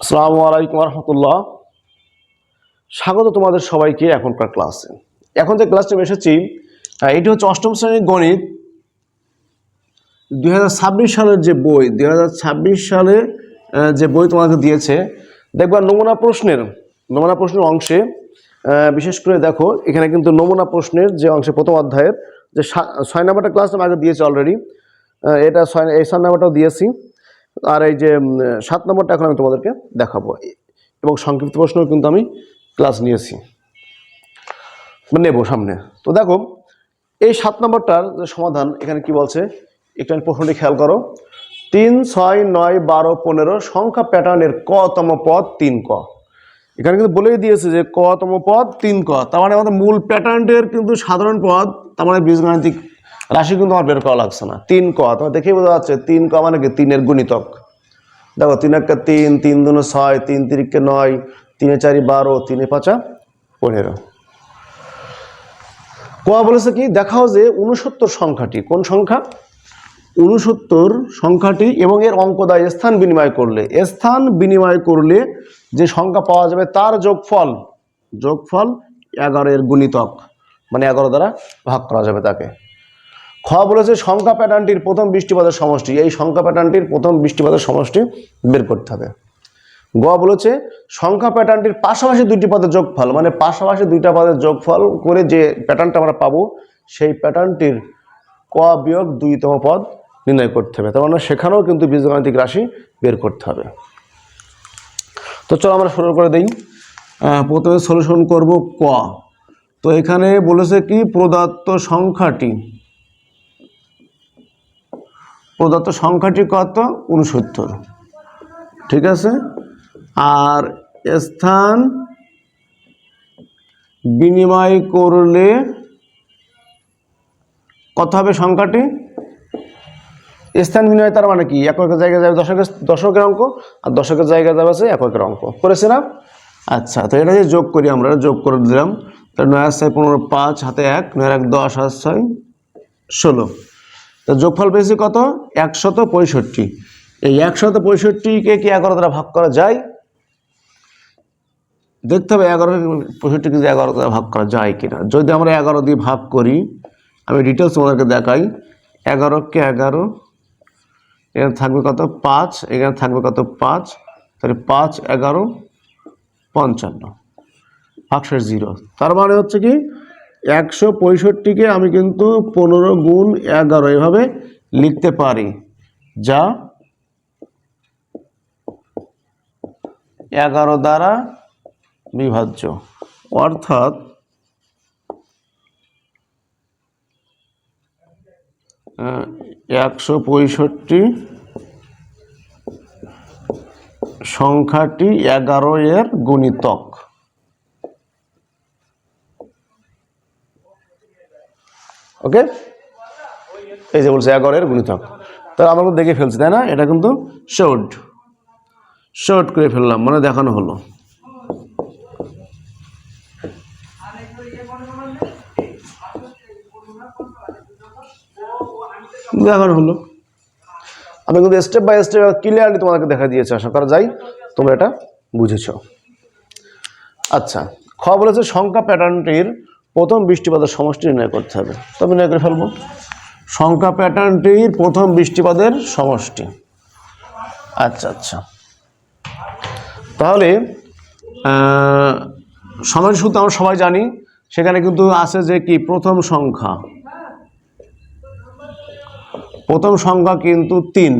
আসসালামু আলাইকুম রহমতুল্লাহ। স্বাগত তোমাদের সবাইকে এখনকার ক্লাসে। এখন যে ক্লাসটা এসেছি এটি হচ্ছে অষ্টম শ্রেণির গণিত। দুই হাজার ছাব্বিশ সালের যে বই, দুই হাজার ছাব্বিশ সালে যে বই তোমাকে দিয়েছে, দেখবা নমুনা প্রশ্নের নমুনা প্রশ্নের অংশে বিশেষ করে দেখো, এখানে কিন্তু নমুনা প্রশ্নের যে অংশে প্রথম অধ্যায়ের যে ছয় নাম্বারটা ক্লাস আগে দিয়েছি অলরেডি এটা ছয় এই ছয় নাম্বারটাও দিয়েছি। আর এই যে সাত নম্বরটা এখন আমি তোমাদেরকে দেখাবো। এবং সংক্ষিপ্ত প্রশ্ন কিন্তু আমি ক্লাস নিয়েছি। নেব সামনে। তো দেখো, এই সাত নম্বরটার যে সমাধান, এখানে কি বলছে? একটু প্রশ্নটি খেয়াল করো। তিন, ছয়, নয়, বারো, পনেরো সংখ্যা প্যাটার্নের কতম পদ? তিন ক। এখানে কিন্তু বলেই দিয়েছে যে কতম পদ? তিন ক। তার মানে আমাদের মূল প্যাটার্নটির কিন্তু সাধারণ পদ, তার মানে বীজগাণিতিক রাশি কিন্তু আমার বের করা লাগছে না। তিন ক তোমার দেখেই বোঝা যাচ্ছে তিন ক মানে কি? তিনের গুণিতক। দেখো, তিন একটা তিন তিন দুনো ছয়, তিন তিরিকে নয়, তিনে চারি বারো, তিনে পাঁচা পনেরো। কোয়া বলেছে কি? দেখাও যে উনসত্তর সংখ্যাটি। কোন সংখ্যা? উনসত্তর সংখ্যাটি এবং এর অঙ্ক দেয় স্থান বিনিময় করলে। স্থান বিনিময় করলে যে সংখ্যা পাওয়া যাবে তার যোগফল যোগফল এগারো এর গুণিতক। মানে এগারো দ্বারা ভাগ করা যাবে তাকে। খ বলেছে সংখ্যা প্যাটার্নটির প্রথম বৃষ্টিপাতের সমষ্টি। এই সংখ্যা প্যাটার্নটির প্রথম বৃষ্টিপাতের সমষ্টি বের করতে হবে। গ বলেছে সংখ্যা প্যাটার্নটির পাশাপাশি দুইটি পদের যোগফল মানে পাশাপাশি দুইটা পদের যোগফল করে যে প্যাটার্নটা আমরা পাবো, সেই প্যাটার্নটির ক বিয়োগ দুইতম পদ নির্ণয় করতে হবে। তার মানে সেখানেও কিন্তু বীজগাণিতিক রাশি বের করতে হবে। তো চলো আমরা শুরু করে দিই। প্রথমে সলিউশন করব ক। তো এখানে বলেছে কি, প্রদত্ত সংখ্যাটি প্রদত্ত সংখ্যাটি কত? উনসত্তর ঠিক আছে? আর স্থান বিনিময় করলে কত হবে সংখ্যাটি স্থান বিনিময় তার মানে কি? এক এককের জায়গায় যাবে দশকের দশকের অঙ্ক, আর দশকের জায়গায় যাবে আছে এককের অঙ্ক। করেছে না আচ্ছা তো এটা যে যোগ করি আমরা যোগ করে দিলাম। তাহলে নয় আর ছয় পনেরো, পাঁচ, হাতে এক, নয় এক, দশ, আর ছয়, ষোলো। তো যোগফল পেয়েছি কত? একশত পঁয়ষট্টি। এই একশত পঁয়ষট্টিকে কি এগারো দ্বারা ভাগ করা যায়? দেখতে হবে এগারো পঁয়ষট্টিকে যে এগারো দ্বারা ভাগ করা যায় কিনা। যদি আমরা এগারো দিয়ে ভাগ করি, আমি ডিটেলস তোমাদেরকে দেখাই। এগারোকে এগারো, এখানে থাকবে কত? পাঁচ। এখানে থাকবে কত? পাঁচ। তাহলে পাঁচ, এগারো, পঞ্চান্ন। ভাগশেষ জিরো। তার মানে হচ্ছে কি? একশো পঁয়ষট্টিকে আমি কিন্তু পনেরো গুণ এগারো এভাবে লিখতে পারি। যা এগারো দ্বারা বিভাজ্য। অর্থাৎ একশো পঁয়ষট্টি সংখ্যাটি এগারো এর গুণিতক। ওকে? এই যে বলছে এগারো এর গুণিতক। তাহলে আমরা দেখে ফেলছি, তাই না? এটা কিন্তু শর্ট শর্ট করে ফেললাম মানে দেখানো হলো। দেখানো হলো। আমি কিন্তু স্টেপ বাই স্টেপ ক্লিয়ারলি তোমাদেরকে দেখা দিয়েছি, আশা করা যাই তোমরা এটা বুঝেছ। আচ্ছা খ বলেছে সংখ্যা প্যাটার্নটির প্রথম বৃষ্টিপাতের সমষ্টি নির্ণয় করতে হবে। তবে নির্ণয় করে ফেলব। সংখ্যা প্যাটার্নটির প্রথম বৃষ্টিপাতের সমষ্টি। আচ্ছা আচ্ছা। তাহলে সমাজ সূত্র আমরা সবাই জানি, সেখানে কিন্তু আছে যে কি, প্রথম সংখ্যা। প্রথম সংখ্যা কিন্তু তিন।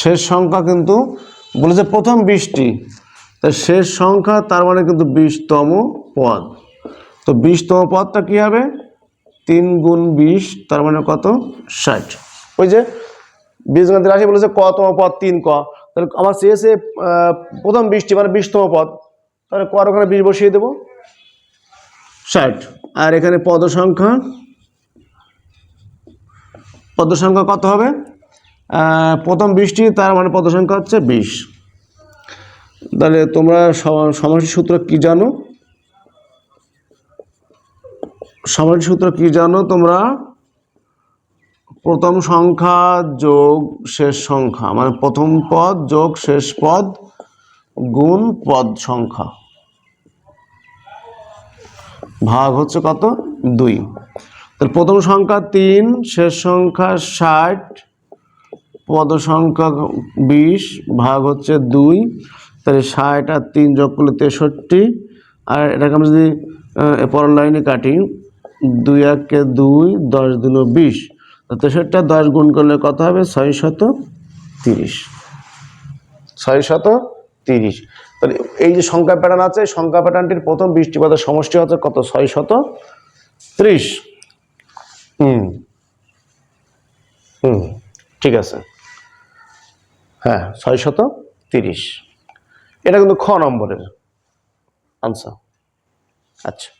শেষ সংখ্যা কিন্তু বলেছে প্রথম বিশটি তা শেষ সংখ্যা তার মানে কিন্তু বিশতম পদ। তো বিশতম পদটা কী হবে? তিন গুণ বিশ তার মানে কত? ষাট। ওই যে বীজগণিত রাশি বলেছে কতম পদ? তিন ক। তাহলে আমার আহ, প্রথম বিশটি মানে বিশতম পদ। তাহলে কর ওখানে বিশ বসিয়ে দেবো? ষাট। আর এখানে পদ সংখ্যা পদ সংখ্যা কত হবে? প্রথম বিশটি তার মানে পদ সংখ্যা হচ্ছে বিশ। তাহলে তোমরা সমাসী সূত্র কি জানো? সমাসী সূত্র কি জানো? তোমরা প্রথম সংখ্যা যোগ শেষ সংখ্যা মানে প্রথম পদ যোগ শেষ পদ গুণ পদ সংখ্যা। ভাগ হচ্ছে কত? দুই। তাহলে প্রথম সংখ্যা তিন, শেষ সংখ্যা ষাট, পদ সংখ্যা বিশ, ভাগ হচ্ছে দুই। তাহলে ষাট আর তিন যোগ করলে তেষট্টি। আর এটাকে আমরা যদি পরের লাইনে কাটি, দুই একে দুই, দশ দুনো বিশ। তো তেষট্টি আর দশ গুণ করলে কত হবে? ছয় শত তিরিশ। ছয় শত তিরিশ। তাহলে এই যে সংখ্যা প্যাটার্ন আছে সংখ্যা প্যাটার্নটির প্রথম বৃষ্টিপাতের সমষ্টি হচ্ছে কত? ছয় শত ত্রিশ। হুম। হুম। ঠিক আছে। হ্যাঁ ছয় শত তিরিশ। এটা কিন্তু খ নম্বরের আনসার আচ্ছা।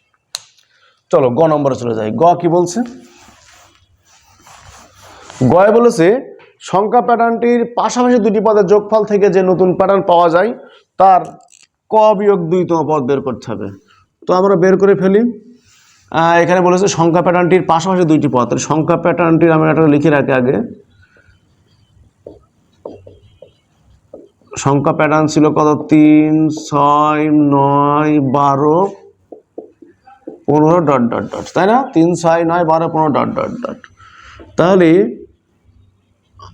চলো গ নম্বরে চলে যাই। গ কি বলছে? গয় বলেছে, সংখ্যা প্যাটার্নটির পাশাপাশি দুটি পদের যোগফল থেকে যে নতুন প্যাটার্ন পাওয়া যায়, তার ক বিয়োগ দুইতম পদ বের করতে হবে। তো আমরা বের করে ফেলি। এখানে বলেছে, সংখ্যা প্যাটার্নটির পাশাপাশি দুইটি পদ। সংখ্যা প্যাটার্নটির আমরা একটা লিখে রাখি আগে। সংখ্যা প্যাটার্ন ছিল কত? তিন, ছয়, নয়, বারো, পনেরো, ডট ডট ডট, তাই না? তিন, ছয়, নয়, বারো, পনেরো, ডট ডট ডট। তাহলে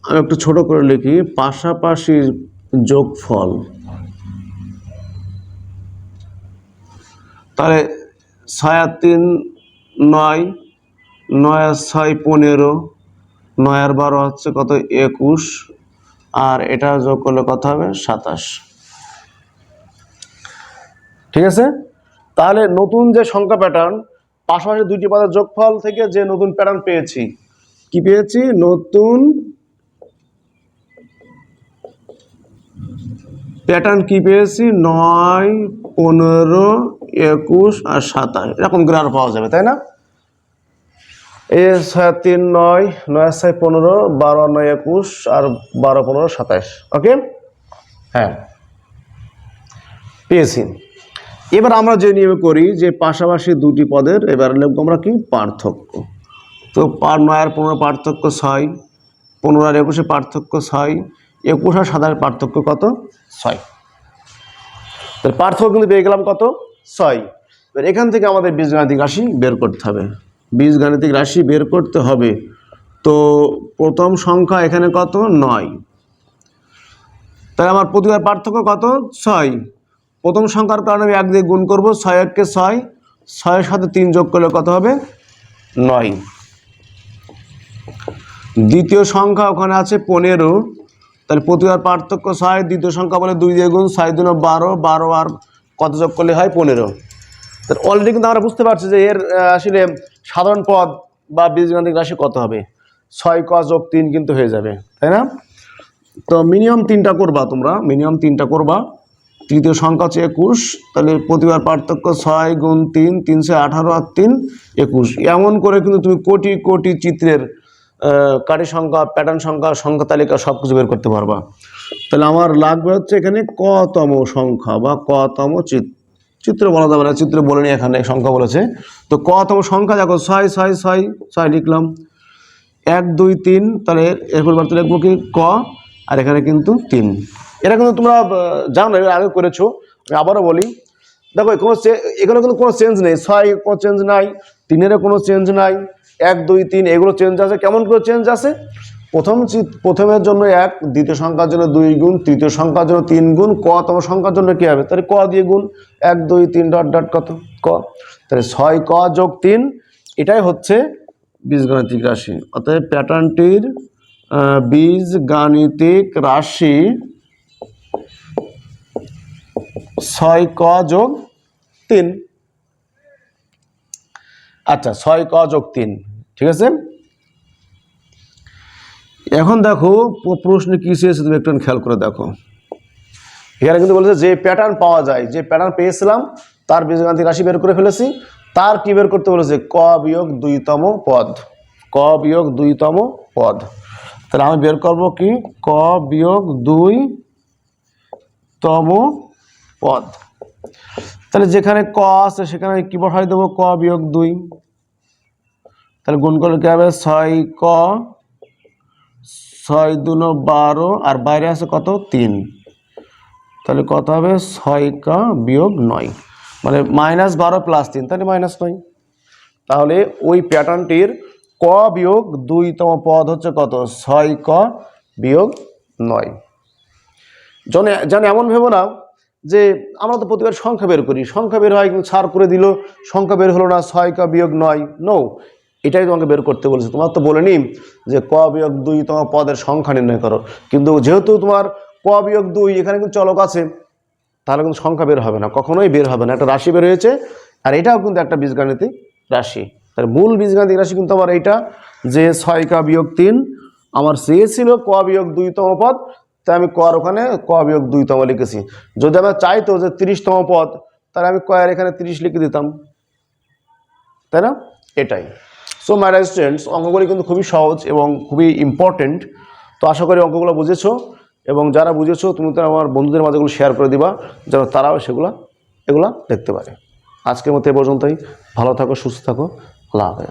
আমি একটু ছোট করে লিখি, পাশাপাশি যোগফল। তাহলে ছয় আর তিন, নয় নয় আর ছয়, পনেরো, নয় আর বারো হচ্ছে কত? একুশ আর এটা যোগ করলে কত হবে? সাতাশ। ঠিক আছে? তাহলে নতুন যে সংখ্যা প্যাটার্ন পাশাপাশি দুইটি পদের যোগফল থেকে যে নতুন প্যাটার্ন পেয়েছি, কি পেয়েছি? নতুন প্যাটার্ন কি পেয়েছি? নয়, পনেরো, একুশ আর সাতাশ। এরকম গ্রার পাওয়া যাবে, তাই না? এ ছয় তিন নয় নয় ছয় পনেরো, বারো নয় একুশ আর বারো পনেরো সাতাশ। ওকে? হ্যাঁ। পেয়েছি। এবার আমরা যে নিয়মে করি যে পাশাপাশি দুটি পদের, এবার লিখব আমরা কি? পার্থক্য। তো পার নয় আর পনেরো পার্থক্য ছয়, পনেরো আর একুশে পার্থক্য ছয়, একুশ আর সাতাশ পার্থক্য কত? ছয়। তাহলে পার্থক্য কিন্তু পেয়ে গেলাম কত? ছয়। এবার এখান থেকে আমাদের বীজগাণিতিক রাশি বের করতে হবে। বীজগাণিতিক রাশি বের করতে হবে। তো প্রথম সংখ্যা এখানে কত? নয়। তাহলে আমার প্রতিবার পার্থক্য কত? ছয়। প্রথম সংখ্যার কারণে আমি এক দিয়ে গুণ করব। ছয় এককে ছয়। ছয়ের সাথে তিন যোগ করলে কত হবে? নয়। দ্বিতীয় সংখ্যা ওখানে আছে পনেরো। তাহলে প্রতিবার পার্থক্য ছয়, দ্বিতীয় সংখ্যা বলে দুই দিয়ে গুণ, ছয় দুনো বারো বারো আর কত যোগ করলে হয় পনেরো। তাহলে অলরেডি কিন্তু আমরা বুঝতে পারছি যে এর আসলে সাধারণ পদ বা বীজগাণিতিক রাশি কত হবে? ছয় ক যোগ তিন কিন্তু হয়ে যাবে, তাই না? তো মিনিমাম তিনটা করবা তোমরা, মিনিমাম তিনটা করবা। তৃতীয় সংখ্যা হচ্ছে একুশ, তাহলে প্রতিবার পার্থক্য ছয় গুণ তিন, তিনশো আঠারো আর তিন, একুশ। এমন করে কিন্তু তুমি কোটি কোটি চিত্রের কারি সংখ্যা প্যাটার্ন সংখ্যা সংখ্যা তালিকা সব কিছু বের করতে পারবা। তাহলে আমার লাগবে হচ্ছে এখানে কতম সংখ্যা বা কতম চিত্র। চিত্র বলা যাবে না, চিত্র বলেনি এখানে সংখ্যা বলেছে। তো কতম সংখ্যা দেখো, ছয় ছয় ছয় ছয় লিখলাম। এক, দুই, তিন, তাহলে এর- পরিবর্তে লিখব কি? ক, আর এখানে কিন্তু তিন। এটা কিন্তু তোমরা জানো এর আগে করেছ। আমি আবারও বলি, দেখো কোনো এখানে কিন্তু কোনো চেঞ্জ নেই। ছয়, কোনো চেঞ্জ নাই। তিনেরও কোনো চেঞ্জ নাই। এক, দুই, তিন, এগুলো চেঞ্জ আছে। কেমন করে চেঞ্জ আছে? প্রথম প্রথমের জন্য এক, দ্বিতীয় সংখ্যার জন্য দুই গুণ, তৃতীয় সংখ্যার জন্য তিন গুণ, ক তম সংখ্যার জন্য কী হবে? তাহলে ক দিয়ে গুণ, এক, দুই, তিন, ডট ডট, কত? ক। তাহলে ছয়, ক যোগ তিন, এটাই হচ্ছে বীজগাণিতিক রাশি। অতএব প্যাটার্নটির বীজগাণিতিক রাশি ছয়, ক যোগ তিন। আচ্ছা ছয়, ক যোগ তিন, ঠিক আছে? এখন দেখো প্রশ্নে কী চেয়েছে তুমি একটু খেয়াল করে দেখো। এখানে কিন্তু বলেছে, যে প্যাটার্ন পাওয়া যায়, যে প্যাটার্ন পেয়েছিলাম, তার বীজগাণিতিক রাশি বের করে ফেলেছি। তার কি বের করতে বলেছে? ক বিয়োগ দুইতম পদ। ক বিয়োগ দুইতম পদ। তাহলে আমি বের করব কি? ক বিয়োগ দুই তম পদ। তাহলে যেখানে ক আছে, সেখানে কি বসাই দেবো ক বিয়োগ দুই। তাহলে গুণ করলে কি হবে? ছয় ক ছয় দুনো বারো আর বাইরে আছে কত? তিন। তাহলে কত হবে? ছয় কা বিয়োগ নয়। মানে মাইনাস বারো প্লাস তিন, তাহলে মাইনাস নয়। তাহলে ওই প্যাটার্নটির ক বিয়োগ দুইতম পদ হচ্ছে কত? ছয় ক বিয়োগ নয়। জন যেন এমন ভেবো না যে আমরা তো প্রতিবার সংখ্যা বের করি। সংখ্যা বের হয় কিন্তু ছাড় করে দিল, সংখ্যা বের হলো না ছয় ক বিয়োগ নয়। নো এটাই তোমাকে বের করতে বলেছে। তোমার তো বলেনি যে ক বিয়োগ দুই তোমার পদের সংখ্যা নির্ণয় করো। কিন্তু যেহেতু তোমার ক বিয়োগ দুই এখানে কিন্তু চলক আছে, তাহলে কিন্তু সংখ্যা বের হবে না, কখনোই বের হবে না। একটা রাশি বের হয়েছে, আর এটাও কিন্তু একটা বীজগাণিতিক রাশি। তার মূল বীজগাণিতিক রাশি কিন্তু আমার এইটা যে ছয় কা বিয়োগ তিন, আমার চেয়েছিল ক বিয়োগ দুইতম পদ, তাই আমি কর ওখানে ক বিয়োগ দুইতম লিখেছি। যদি আমরা চাইতো যে তিরিশতম পদ, তাহলে আমি কয়ের এখানে তিরিশ লিখে দিতাম। তাই না? এটাই। সো মাই স্টুডেন্টস অঙ্কগুলি কিন্তু খুবই সহজ এবং খুবই ইম্পর্টেন্ট তো আশা করি অঙ্কগুলো বুঝেছ এবং যারা বুঝেছ, তুমি তো আমার বন্ধুদের মাঝেগুলো শেয়ার করে দিবা, যেন তারাও সেগুলো, এগুলা দেখতে পারে। আজকের মতো এ পর্যন্তই। ভালো থাকো, সুস্থ থাকো। আল্লাহ